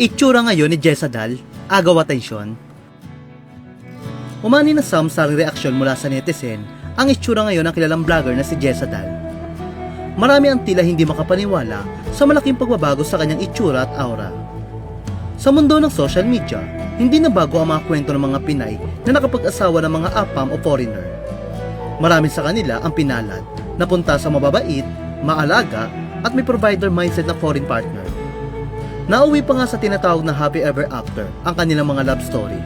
Itsura ngayon ni Jessadal, agaw atensyon. Umani na Sam sa reaksyon mula sa netizen ang itsura ngayon ng kilalang vlogger na si Jessadal. Marami ang tila hindi makapaniwala sa malaking pagbabago sa kanyang itsura at aura. Sa mundo ng social media, hindi na bago ang mga kwento ng mga Pinay na nakapag-asawa ng mga apam o foreigner. Marami sa kanila ang pinalad, napunta sa mababait, maalaga, at may provider mindset na foreign partner. Nauwi pa nga sa tinatawag na happy ever after ang kanilang mga love story.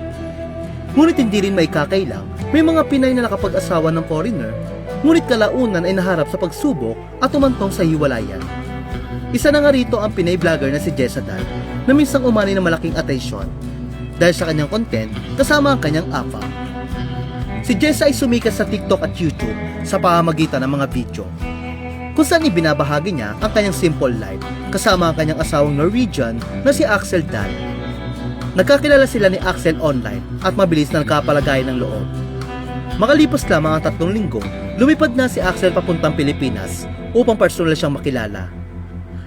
Ngunit hindi rin may kakailang, may mga Pinay na nakapag-asawa ng foreigner, ngunit kalaunan ay naharap sa pagsubok at umantong sa hiwalayan. Isa na nga rito ang Pinay vlogger na si Jessadal na minsang umani ng malaking atensyon dahil sa kanyang content kasama ang kanyang apa. Si Jessa ay sumikat sa TikTok at YouTube sa pamamagitan ng mga video kung saan ibinabahagi niya ang kanyang simple life kasama ang kanyang asawang Norwegian na si Axel Dahl. Nagkakilala sila ni Axel online at mabilis na nagkapalagayan ng loob. Makalipas lamang ang tatlong linggo, lumipad na si Axel papuntang Pilipinas upang personal siyang makilala.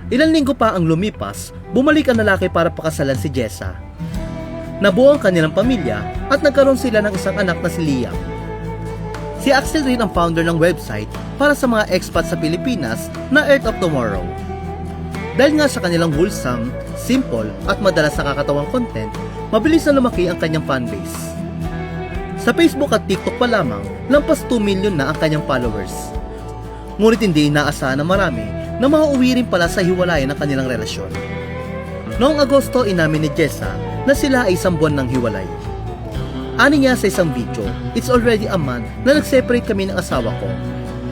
Ilang linggo pa ang lumipas, bumalik ang lalaki para pakasalan si Jessa. Nabuo ang kanilang pamilya at nagkaroon sila ng isang anak na si Liam. Si Axel rin ang founder ng website para sa mga expats sa Pilipinas na Earth of Tomorrow. Dahil nga sa kanilang wholesome, simple at madalas nakakatawang content, mabilis na lumaki ang kanyang fanbase. Sa Facebook at TikTok pa lamang, lampas 2 million na ang kanyang followers. Ngunit hindi inaasahan na marami na mauuwi rin pala sa hiwalayan ng kanilang relasyon. Noong Agosto, inamin ni Jessa na sila ay isang buwan ng hiwalay. Ani niya sa isang video, it's already a month na nag-separate kami ng asawa ko.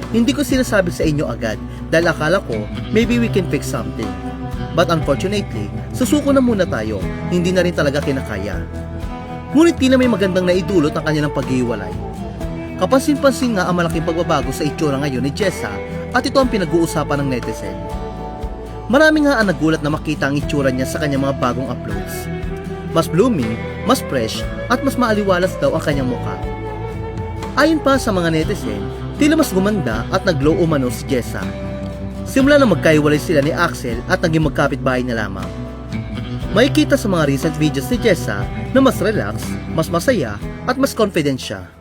Hindi ko sinasabi sa inyo agad dahil akala ko maybe we can fix something. But unfortunately, susuko na muna tayo, hindi na rin talaga kinakaya. Ngunit di na may magandang naidulot ang kanilang paghiwalay. Kapansin-pansin nga ang malaking pagbabago sa itsura ngayon ni Jessa at ito ang pinag-uusapan ng netizen. Marami nga ang nagulat na makita ang itsura niya sa kanyang mga bagong uploads. Mas blooming, mas fresh, at mas maaliwalas daw ang kanyang mukha. Ayon pa sa mga netizen, tila mas gumanda at nag-glow umano si Jessa. Simula na magkaiwalay sila ni Axel at naging magkapit-bahay na lamang. Makikita sa mga recent videos ni Jessa na mas relax, mas masaya, at mas confident siya.